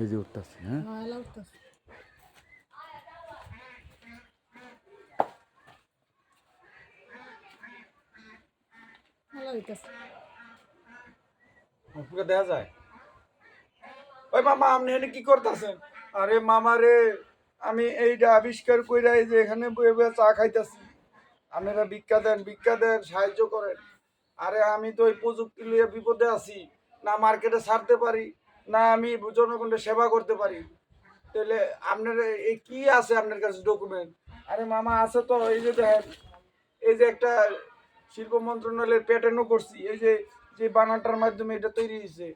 এই যে উঠতেছে হ্যাঁ? দেখা যায়? ওই মামা আপনি এখানে কি করতেছেন? আরে মামা রে আমি এইটা আবিষ্কার কইরা এই যে এখানে বয়ে বয়ে চা খাইতেছি। আপনারা ভিক্ষা দেন ভিক্ষা দেন সাহায্য করেন। আরে আমি তো ওই প্রযুক্তি লিয়ে বিপদে আছি না মার্কেটে ছাড়তে পারি। না, আমি জনগণের সেবা করতে পারি। তাহলে আপনার এই কি আছে আপনার কাছে ডকুমেন্ট আরে মামা, আছে তো, এই যে দেখেন, এই যে একটা শিল্প মন্ত্রণালয়ের প্যাটার্নও করছি, এই যে যে বানানটার মাধ্যমে এটা তৈরি হয়েছে।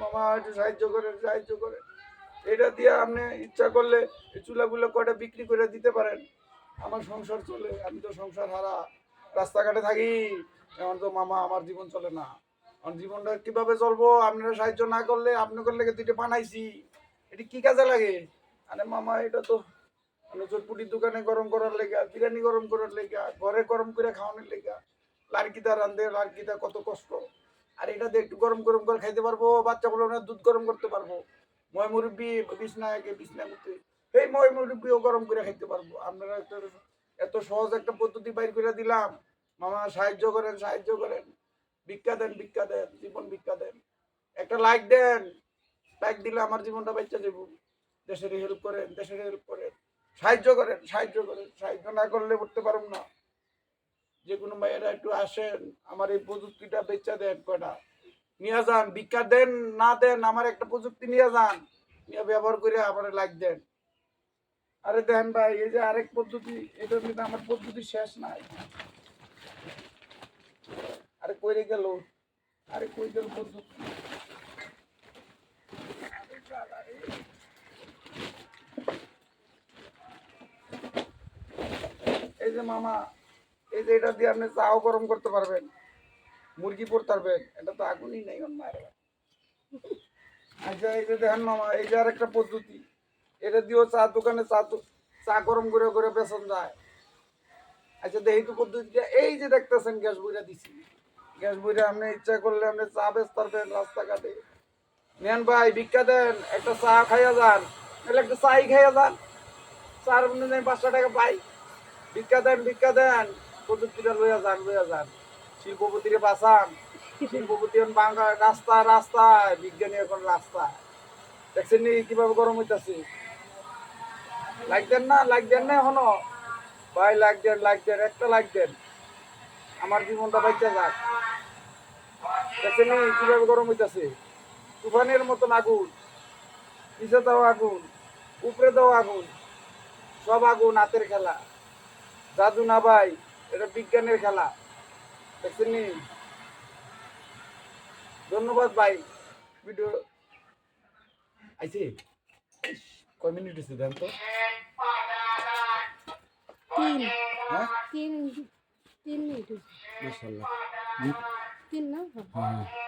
মামা, একটু সাহায্য করে সাহায্য করে এটা দিয়ে আপনি ইচ্ছা করলে চুলাগুলো কয়টা বিক্রি করে দিতে পারেন? আমার সংসার চলে, আমি তো সংসার হারা, রাস্তাঘাটে থাকি, এখন তো মামা, আমার জীবন চলে না। জীবনটা কীভাবে চলবো? আপনারা সাহায্য না করলে আপনি করলে দুইটা বানাইছি? এটি কি কাজে লাগে? আরে মামা, এটা তো চটপুটির দোকানে গরম করার লেগা, বিরিয়ানি গরম করার লেগা, ঘরে গরম করে খাওয়ানোর লেগা। লাড়কিটা রান্ধে লাড়কিটা কত কষ্ট। আর এটা দিয়ে একটু গরম গরম করে খাইতে পারব, বাচ্চাগুলো না দুধ গরম করতে পারব। ময় মুরব্বী বিছনাকে বিছনা করতে এই ময় মুরব্বীও গরম করে খাইতে পারব। আপনারা এত সহজ একটা পদ্ধতি বাইর করে দিলাম। মামা, সাহায্য করেন সাহায্য করেন। ভিক্ষা দেন ভিক্ষা দেন, জীবন ভিক্ষা দেন। একটা লাইক দেন লাইক দিলে আমার জীবনটা বাচ্চা যাব। দেশের হেল্প করেন, দেশের হেল্প করেন। সাহায্য করেন সাহায্য করেন। সাহায্য না করলে উঠতে পারুন না। যে কোনো ভাইয়েরা একটু আসেন, আমার এই প্রযুক্তিটা বেচা দেন কয়টা? নিয়ে যান, ভিক্ষা দেন, না দেন, আমার একটা প্রযুক্তি নিয়ে যান। নিয়ে ব্যবহার করে আমার লাইক দেন। আরে দেন ভাই, এই যে আরেক পদ্ধতি, এটা কিন্তু আমার পদ্ধতি শেষ নাই। আরে কইরে গেল? আরে কই গেল রে। এই যে মামা, এই যে এটা দিয়ে আপনি চাও গরম করতে পারবেন, মুরগি পড়তে পারবেন এটা তো আগুনই নেই আচ্ছা এই যে দেখেন মামা, এই যে আর একটা পদ্ধতি, এটা দিয়েও চা দোকানে চা চা গরম করে করে বেসন যায় আচ্ছা দেখি তো পদ্ধতিটা, এই যে দেখতেছেন গ্যাস বইরা দিছি। গ্যাস বইরা আপনি ইচ্ছা করলে আপনি চা বেচ পারবেন রাস্তাঘাটে। নেন ভাই, ভিক্ষা দেন, একটা চা খাইয়া যান তাহলে একটা চাই খাইয়া যান। চার অনুযায়ী পাঁচশো টাকা পাই। ভিক্ষা দেন ভিক্ষা দেন, প্রযুক্তিটা লইয়া যান লইয়া যান। শিল্পপতিরে বাঁচান। শিল্পপতি বাংলা, রাস্তা রাস্তায় বিজ্ঞানী এখন রাস্তা। দেখছেন নি কীভাবে গরম হইতাছে? লাইক না লাইক না এখনও। ভাই, লাইক দেন একটা লাইক আমার জীবনটা বাচ্চা যাক। দেখছেন কীভাবে গরম হইতাছে। তুফানের মতন আগুন নিচে দাও আগুন উপরে দাও আগুন সব আগুন হাতের খেলা। জাদু না ভাই এটা বিজ্ঞানের খেলা। দেখছেন ধন্যবাদ ভাই। ভিডিও আইছে? ইস, কয় মিনিট হয়েছে দেন তো? তিন। হ্যাঁ? তিন তিন মিনিট। মাশাআল্লাহ। তিন না হ্যাঁ